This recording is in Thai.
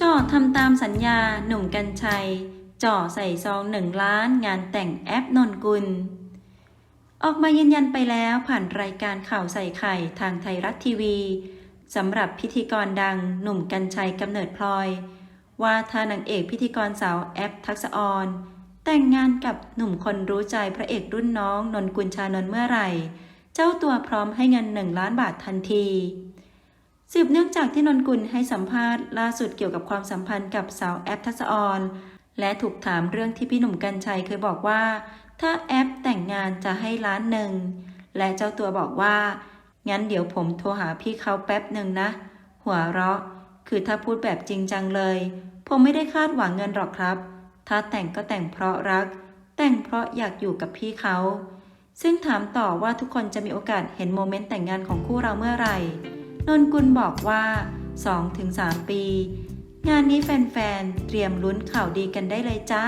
จ่อทำตามสัญญาหนุ่มกัญชัย จ่อใส่ซองหนึ่งล้านงานแต่งแอปนนกุล ออกมายืนยันไปแล้วผ่านรายการข่าวใส่ไข่ทางไทยรัฐทีวีสำหรับพิธีกรดังหนุ่มกัญชัยกำเนิดพลอย ว่าถ้านางเอกพิธีกรสาวแอปทักษออนแต่งงานกับหนุ่มคนรู้ใจพระเอกรุ่นน้องนนกุลชานนท์เมื่อไหร่ เจ้าตัวพร้อมให้เงินหนึ่งล้านบาททันที สืบเนื่องจากที่นนกุลให้สัมภาษณ์ล่าสุดเกี่ยวกับความสัมพันธ์กับสาวแอปทักษะออน และถูกถามเรื่องที่พี่หนุ่มกัญชัยเคยบอกว่า ถ้าแอปแต่งงานจะให้ล้านหนึ่ง และเจ้าตัวบอกว่า งั้นเดี๋ยวผมโทรหาพี่เขาแป๊บหนึ่งนะ หัวเราะ คือถ้าพูดแบบจริงจังเลย ผมไม่ได้คาดหวังเงินหรอกครับ ถ้าแต่งก็แต่งเพราะรัก แต่งเพราะอยากอยู่กับพี่เขาซึ่งถามต่อว่าทุกคนจะมีโอกาสเห็นโมเมนต์แต่งงานของคู่เราเมื่อไหร่ นนกุลบอกว่า 2-3 ปี งานนี้แฟนๆ เตรียมลุ้นข่าวดีกันได้เลยจ้า